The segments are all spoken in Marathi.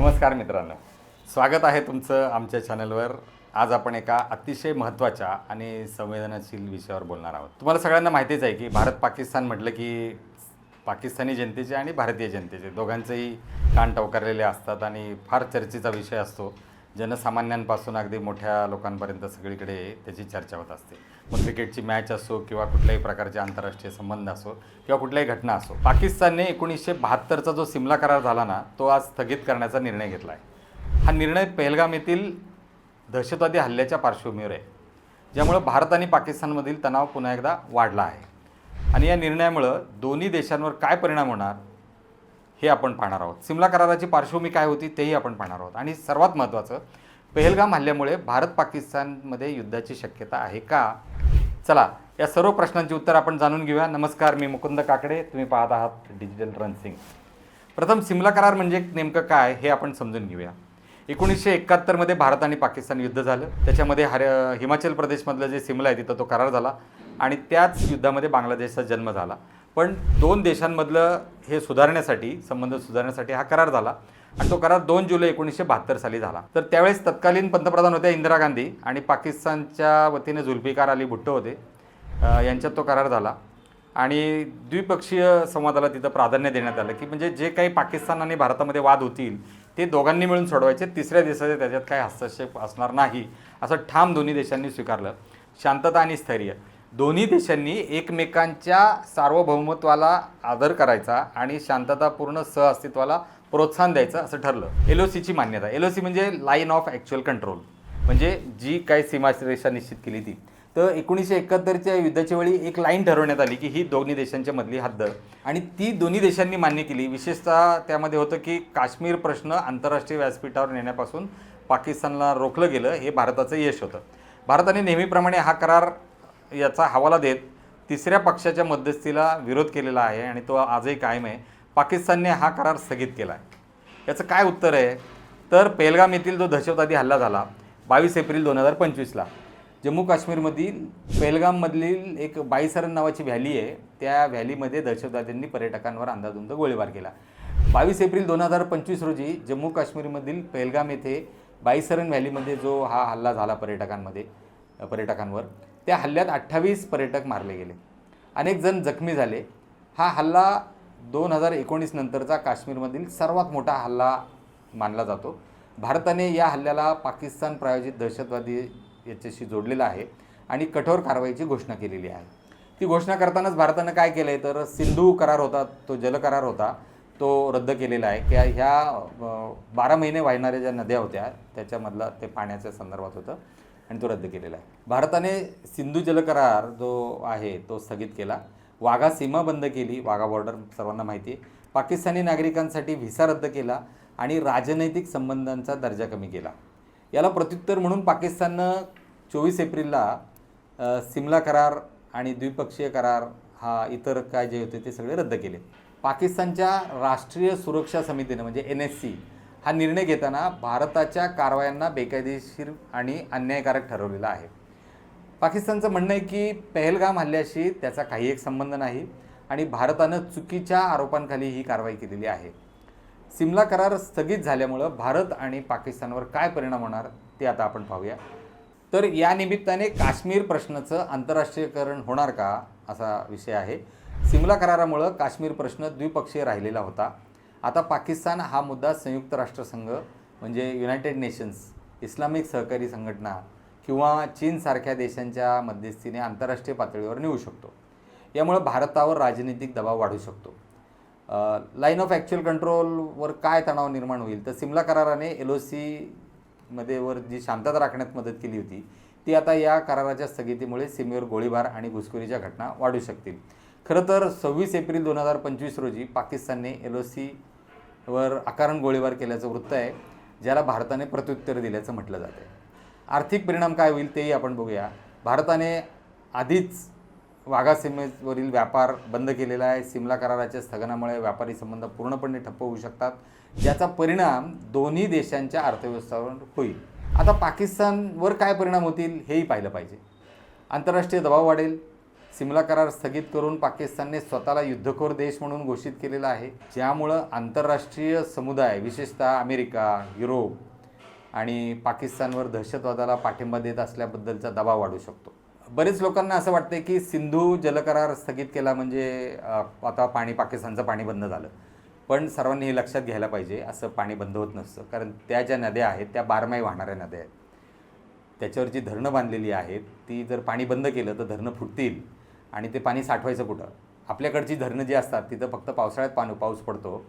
नमस्कार मित्रांनो. स्वागत आहे तुमचं आमच्या चॅनलवर. आज आपण एका अतिशय महत्त्वाच्या आणि संवेदनशील विषयावर बोलणार आहोत. तुम्हाला सगळ्यांना माहितीच आहे की भारत पाकिस्तान म्हटलं की पाकिस्तानी जनतेचे आणि भारतीय जनतेचे दोघांचेही कान टवकारलेले असतात आणि फार चर्चेचा विषय असतो. जनसामान्यांपासून अगदी मोठ्या लोकांपर्यंत सगळीकडे त्याची चर्चा होत असते. मग क्रिकेटची मॅच असो किंवा कुठल्याही प्रकारचे आंतरराष्ट्रीय संबंध असो किंवा कुठल्याही घटना असो पाकिस्तानने एकोणीसशे बहात्तरचा जो सिमला करार झाला ना तो आज स्थगित करण्याचा निर्णय घेतला आहे. हा निर्णय पहलगाम येथील दहशतवादी हल्ल्याच्या पार्श्वभूमीवर आहे ज्यामुळं भारत आणि पाकिस्तानमधील तणाव पुन्हा एकदा वाढला आहे. आणि या निर्णयामुळं दोन्ही देशांवर काय परिणाम होणार हे आपण पाहणार आहोत. सिमला कराराची पार्श्वभूमी काय होती तेही आपण पाहणार आहोत. आणि सर्वात महत्त्वाचं पेहलगाम हल्ल्यामुळे भारत पाकिस्तानमध्ये युद्धाची शक्यता आहे का? चला या सर्व प्रश्नांची उत्तर आपण जाणून घेऊया. नमस्कार मी मुकुंद काकडे. तुम्ही पाहत आहात डिजिटल रनसिंग प्रथम सिमला करार म्हणजे नेमकं काय हे आपण समजून घेऊया. एकोणीसशे एकाहत्तरमध्ये भारत आणि पाकिस्तान युद्ध झालं. त्याच्यामध्ये हर हिमाचल प्रदेशमधलं जे सिमला आहे तिथं तो करार झाला. आणि त्याच युद्धामध्ये बांगलादेशचा जन्म झाला. पण दोन देशांमधलं हे सुधारण्यासाठी संबंध सुधारण्यासाठी हा करार झाला. आणि तो करार दोन जुलै एकोणीसशे बहात्तर साली झाला. तर त्यावेळेस तत्कालीन पंतप्रधान होत्या इंदिरा गांधी आणि पाकिस्तानच्या वतीने जुल्फिकार अली भुट्टो होते. यांच्यात तो करार झाला. आणि द्विपक्षीय संवादाला तिथं प्राधान्य देण्यात आलं की म्हणजे जे काही पाकिस्तान आणि भारतामध्ये वाद होतील ते दोघांनी मिळून सोडवायचे. तिसऱ्या देशाचे त्याच्यात काही हस्तक्षेप असणार नाही असं ठाम दोन्ही देशांनी स्वीकारलं. शांतता आणि स्थैर्य. दोन्ही देशांनी एकमेकांच्या सार्वभौमत्वाला आदर करायचा आणि शांततापूर्ण सहअस्तित्वाला प्रोत्साहन द्यायचं असं ठरलं. एल ओ सीची मान्यता. एल ओ सी म्हणजे लाईन ऑफ ॲक्च्युअल कंट्रोल. म्हणजे जी काही सीमारेषा निश्चित केली ती. तर एकोणीसशे एकाहत्तरच्या युद्धाच्या वेळी एक लाईन ठरवण्यात आली की ही दोन्ही देशांच्या मधली हद्द. आणि ती दोन्ही देशांनी मान्य केली. विशेषतः त्यामध्ये होतं की काश्मीर प्रश्न आंतरराष्ट्रीय व्यासपीठावर नेण्यापासून पाकिस्तानला रोखलं गेलं हे भारताचं यश होतं. भारताने नेहमीप्रमाणे हा करार याचा हवाला देत तिसऱ्या पक्षाच्या मध्यस्थीला विरोध केलेला आहे आणि तो आजही कायम आहे. पाकिस्तानने हा करार स्थगित केला आहे. याचं काय उत्तर आहे? तर पेलगाम येथील जो दहशतवादी हल्ला झाला बावीस एप्रिल दोन हजार पंचवीसला जम्मू काश्मीरमधील पेलगाममधील एक बाईसरन नावाची व्हॅली आहे. त्या व्हॅलीमध्ये दहशतवाद्यांनी पर्यटकांवर अंदाधुंद गोळीबार केला. बावीस एप्रिल दोन हजार पंचवीस रोजी जम्मू काश्मीरमधील पेलगाम येथे बाईसरन व्हॅलीमध्ये जो हा हल्ला झाला पर्यटकांमध्ये पर्यटकांवर त्या हल्ल्यात अठ्ठावीस पर्यटक मारले गेले. अनेक जण जखमी झाले. हा हल्ला दोन हजार एकोणीस नंतरचा काश्मीरमधील सर्वात मोठा हल्ला मानला जातो. भारताने या हल्ल्याला पाकिस्तान प्रायोजित दहशतवादी याच्याशी जोडलेला आहे आणि कठोर कारवाईची घोषणा केलेली आहे. ती घोषणा करतानाच भारतानं काय केलं आहे तर सिंधू करार होता तो जलकरार होता तो रद्द केलेला आहे. की ह्या बारा महिने वाहणाऱ्या ज्या नद्या होत्या त्याच्यामधला ते पाण्याच्या संदर्भात होतं. आणि तो रद्द केलेला आहे. भारताने सिंधू जलकरार जो आहे तो स्थगित केला. वाघा सीमा बंद केली. वाघा बॉर्डर सर्वांना माहिती आहे. पाकिस्तानी नागरिकांसाठी व्हिसा रद्द केला आणि राजनैतिक संबंधांचा दर्जा कमी केला. याला प्रत्युत्तर म्हणून पाकिस्ताननं चोवीस एप्रिलला सिमला करार आणि द्विपक्षीय करार हा इतर काय जे होते ते सगळे रद्द केले. पाकिस्तानच्या राष्ट्रीय सुरक्षा समितीनं म्हणजे एन एस सी हा निर्णय घेताना भारताच्या कारवायांना बेकायदेशीर आणि अन्यायकारक ठरवलेला आहे. पाकिस्तानचं म्हणणं आहे की पहलगाम हल्ल्याशी त्याचा काही एक संबंध नाही आणि भारतानं चुकीच्या आरोपांखाली ही कारवाई केलेली आहे. सिमला करार स्थगित झाल्यामुळं भारत आणि पाकिस्तानवर काय परिणाम होणार ते आता आपण पाहूया. तर या निमित्ताने काश्मीर प्रश्नाचं आंतरराष्ट्रीयकरण होणार का असा विषय आहे. सिमला करारामुळं काश्मीर प्रश्न द्विपक्षीय राहिलेला होता. आता पाकिस्तान हा मुद्दा संयुक्त राष्ट्रसंघ म्हणजे युनायटेड नेशन्स इस्लामिक सहकारी संघटना किंवा चीनसारख्या देशांच्या मध्यस्थीने आंतरराष्ट्रीय पातळीवर नेऊ शकतो. यामुळं भारतावर राजनैतिक दबाव वाढू शकतो. लाईन ऑफ ॲक्च्युअल कंट्रोलवर काय तणाव निर्माण होईल? तर सिमला कराराने एल ओ मध्ये वर जी शांतता राखण्यात मदत केली होती ती आता या कराराच्या स्थगितीमुळे सीमेवर गोळीबार आणि घुसखोरीच्या घटना वाढू शकतील. खरं तर सव्वीस एप्रिल दोन हजार पंचवीस रोजी पाकिस्तानने एल ओ सी वर अकारण गोळीबार केल्याचं वृत्त आहे ज्याला भारताने प्रत्युत्तर दिल्याचं म्हटलं जातं आर्थिक परिणाम काय होईल तेही आपण बघूया. भारताने आधीच वाघा सीमेवरील व्यापार बंद केलेला आहे. सिमला कराराच्या स्थगनामुळे व्यापारी संबंध पूर्णपणे ठप्प होऊ शकतात. ज्याचा परिणाम दोन्ही देशांच्या अर्थव्यवस्थेवर होईल. आता पाकिस्तानवर काय परिणाम होतील हेही पाहिलं पाहिजे. आंतरराष्ट्रीय दबाव वाढेल. सिमला करार स्थगित करून पाकिस्तानने स्वतःला युद्धखोर देश म्हणून घोषित केलेला आहे. ज्यामुळं आंतरराष्ट्रीय समुदाय विशेषतः अमेरिका युरोप आणि पाकिस्तानवर दहशतवादाला पाठिंबा देत असल्याबद्दलचा दबाव वाढू शकतो. बरेच लोकांना असं वाटतं की सिंधू जलकरार स्थगित केला म्हणजे आता पाणी पाकिस्तानचं पाणी बंद झालं. पण सर्वांनी हे लक्षात घ्यायला पाहिजे असं पाणी बंद होत नसतं. कारण त्या ज्या नद्या आहेत त्या बारमाही वाहणाऱ्या नद्या आहेत. त्याच्यावर जी धरणं बांधलेली आहेत ती जर पाणी बंद केलं तर धरणं फुटतील. आणि ते पाणी साठवायचं कुठं? आपल्याकडची धरणं जी असतात तिथं फक्त पावसाळ्यात पाणी पाऊस पडतो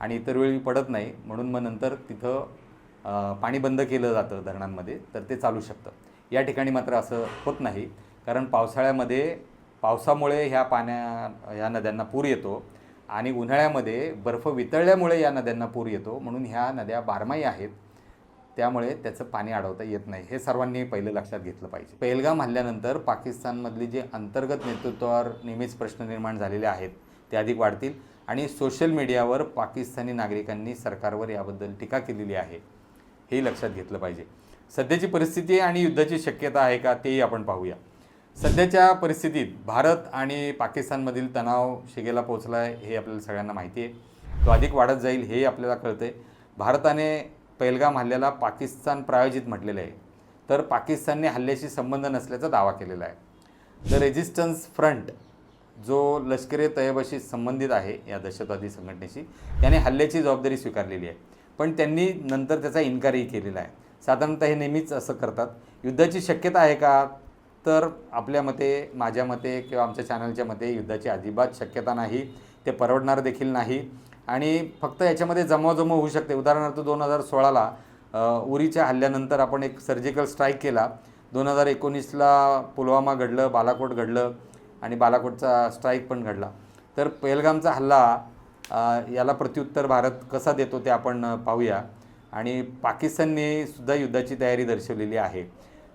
आणि इतर वेळी पडत नाही. म्हणून मग नंतर तिथं पाणी बंद केलं जातं धरणांमध्ये तर ते चालू शकतं. या ठिकाणी मात्र असं होत नाही. कारण पावसाळ्यामध्ये पावसामुळे ह्या पाण्या ह्या नद्यांना पूर येतो आणि उन्हाळ्यामध्ये बर्फ वितळल्यामुळे या नद्यांना पूर येतो. म्हणून ह्या नद्या बारमाही आहेत. त्यामुळे त्याचं पाणी अडवता येत नाही. हे सर्वांनी पहिलं लक्षात घेतलं पाहिजे. पेहलगाम हल्ल्यानंतर पाकिस्तानमधली जे अंतर्गत नेतृत्वावर नेहमीच प्रश्न निर्माण झालेले आहेत ते अधिक वाढतील आणि सोशल मीडियावर पाकिस्तानी नागरिकांनी सरकारवर याबद्दल टीका केलेली आहे हे लक्षात घेतलं पाहिजे. सध्याची परिस्थिती आणि युद्धाची शक्यता आहे का तेही आपण पाहूया. सध्याच्या परिस्थितीत भारत आणि पाकिस्तानमधील तणाव शिगेला पोहोचला आहे हे आपल्याला सगळ्यांना माहिती आहे. तो अधिक वाढत जाईल हेही आपल्याला कळतं आहे भारताने पहिलगाम हल्ल्याला पाकिस्तान प्रायोजित म्हटलेलं आहे. तर पाकिस्तानने हल्ल्याशी संबंध नसल्याचा दावा केलेला आहे. द रेजिस्टन्स फ्रंट जो लष्करे तयबाशी संबंधित आहे या दहशतवादी संघटनेशी त्याने हल्ल्याची जबाबदारी स्वीकारलेली आहे. पण त्यांनी नंतर त्याचा इन्कारही केलेला आहे. साधारणतः हे नेहमीच असं करतात. युद्धाची शक्यता आहे का? तर आपल्या मते माझ्या मते किंवा आमच्या चॅनलच्या मते युद्धाची अजिबात शक्यता नाही. ते परवडणार देखील नाही. आणि फक्त याच्यामध्ये जमवाजमव होऊ शकते. उदाहरणार्थ दोन हजार सोळाला उरीच्या हल्ल्यानंतर आपण एक सर्जिकल स्ट्राईक केला. दोन हजार एकोणीसला पुलवामा घडलं बालाकोट घडलं आणि बालाकोटचा स्ट्राईक पण घडला. तर पेहलगामचा हल्ला याला प्रत्युत्तर भारत कसा देतो ते आपण पाहूया. आणि पाकिस्तानने सुद्धा युद्धाची तयारी दर्शवलेली आहे.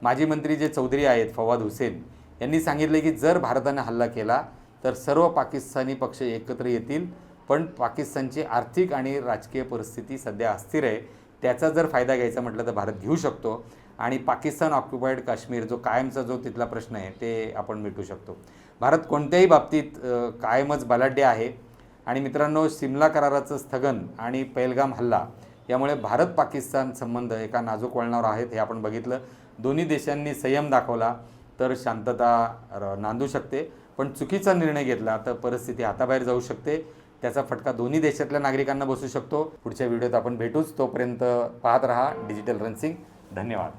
माजी मंत्री जे चौधरी आहेत फवाद हुसेन यांनी सांगितले की जर भारताने हल्ला केला तर सर्व पाकिस्तानी पक्ष एकत्र येतील. पण पाकिस्तानची आर्थिक आणि राजकीय परिस्थिती सध्या अस्थिर आहे. त्याचा जर फायदा घ्यायचा म्हटलं तर भारत घेऊ शकतो. आणि पाकिस्तान ऑक्युपाईड काश्मीर जो कायमचा जो तिथला प्रश्न आहे ते आपण मिटू शकतो. भारत कोणत्याही बाबतीत कायमच बलाढ्य आहे. आणि मित्रांनो सिमला कराराचं स्थगन आणि पहलगाम हल्ला यामुळे भारत पाकिस्तान संबंध एका नाजूक वळणावर आहेत हे आपण बघितलं. दोन्ही देशांनी संयम दाखवला तर शांतता नांदू शकते. पण चुकीचा निर्णय घेतला तर परिस्थिती हाताबाहेर जाऊ शकते. त्याचा फटका दोन्ही देशातल्या नागरिकांना बसू शकतो. पुढच्या व्हिडिओत आपण भेटूच. तोपर्यंत पाहत रहा डिजिटल रन्सिंग. धन्यवाद.